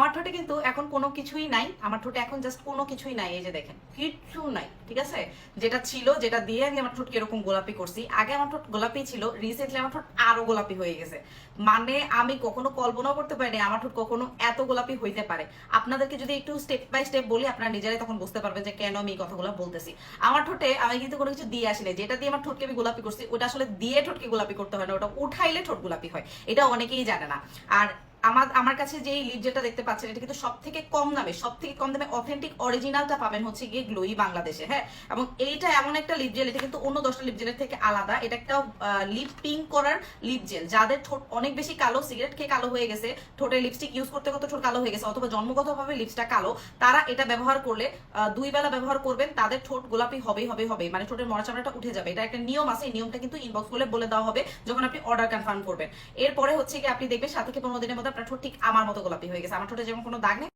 আমার ঠোঁটে কিন্তু এখন কোনো কিছুই নাই, আমার ঠোঁটে এখন জাস্ট কোনো কিছুই নাই, এই যে দেখেন, কিচ্ছু নাই, ঠিক আছে? যেটা ছিল, যেটা দিয়ে আমি আমার ঠোঁট কীরকম গোলাপি করছি, আগে আমার ঠোঁট গোলাপি ছিল রিসেন্টলি আমার ঠোঁট আরও গোলাপি হয়ে গেছে। মানে আমি কখনো কল্পনাও করতে পারিনি আমার ঠোঁট কখনো এত গোলাপি হইতে পারে। আপনাদেরকে যদি একটু স্টেপ বাই স্টেপ বলি, আপনারা নিজেরাই তখন বুঝতে পারবেন যে কেন আমি এই কথাগুলো বলতেছি। আমার ঠোঁটে আমি কিন্তু কোনো কিছু দিয়ে আসিনি, যেটা দিয়ে আমার ঠোঁটকে আমি গোলাপি করছি, ওটা আসলে দিয়ে ঠোঁটকে গোলাপি করতে হয় না, ওটা উঠাইলে ঠোঁট গোলাপি হয়, এটা অনেকেই জানে না। আর আমার আমার কাছে যে লিপ যেটা দেখতে পাচ্ছেন, এটা কিন্তু সব থেকে কম দামে সব থেকে কম দামে অথেন্টিক অরিজিনালটা পাবেন হচ্ছে গিয়ে গ্লোই বাংলাদেশে হ্যাঁ? এবং এইটা এমন একটা লিপ জেল এটা কিন্তু অন্য দশটা লিপ জেলের থেকে আলাদা। এটা একটা লিপ পিঙ্ক করার লিপ জেল যাদের ঠোঁট অনেক বেশি কালো সিগারেট খেয়ে কালো হয়ে গেছে ঠোঁটে লিপস্টিক ইউজ করতে করতে ঠোঁট কালো হয়ে গেছে, অথবা জন্মগতভাবে লিপসটা কালো, তারা এটা ব্যবহার করলে দুই বেলা ব্যবহার করবেন, তাদের ঠোঁট গোলাপি হবেই হবে হবে মানে ঠোঁটের মরা চামড়াটা উঠে যাবে। এটা একটা নিয়ম আছে, এই নিয়মটা কিন্তু ইনবক্স বলে বলে দেওয়া হবে, যখন আপনি অর্ডার কনফার্ম করবেন। এরপরে হচ্ছে কি আপনি দেখবেন সাত থেকে পনেরো দিনের মধ্যে আপনার ঠোঁট ঠিক আমার মতো গোলাপি হয়ে গেছে। আমার ঠোঁটে যেমন কোনো দাগ নেই